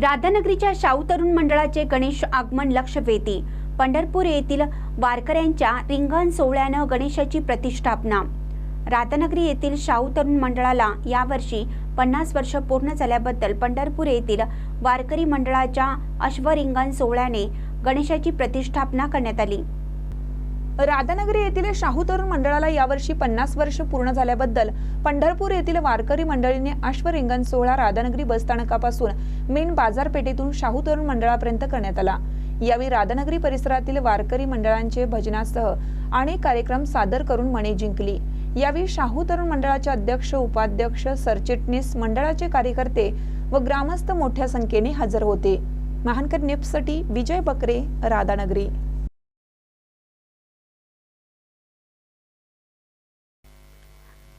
राधानगरीच्या शाहू तरुण मंडळाचे गणेश आगमन लक्ष वेधी पंढरपूर येथील वारकऱ्यांच्या रिंगण सोहळ्यानं गणेशाची प्रतिष्ठापना. राधानगरी येथील शाहू तरुण मंडळाला यावर्षी पन्नास वर्ष पूर्ण झाल्याबद्दल पंढरपूर येथील वारकरी मंडळाच्या अश्वरिंगण सोहळ्याने गणेशाची प्रतिष्ठापना करण्यात आली. राधानगरी येथील शाहू तरुण मंडळाला यावर्षी पन्नास वर्ष पूर्ण झाल्याबद्दल पंढरपूर येथील वारकरी मंडळीने अश्वरिंगण सोहळा राधानगरी बसस्थानकापासून मेन बाजारपेठेतून शाहू तरुण मंडळापर्यंत करण्यात आला. यावेळी राधानगरी परिसरातील वारकरी मंडळांचे भजनासह अनेक कार्यक्रम सादर करून मने जिंकली. यावेळी शाहू तरुण मंडळाचे अध्यक्ष उपाध्यक्ष सरचिटणीस मंडळाचे कार्यकर्ते व ग्रामस्थ मोठ्या संख्येने हजर होते. महानकर नेपसाठी विजय बकरे राधानगरी.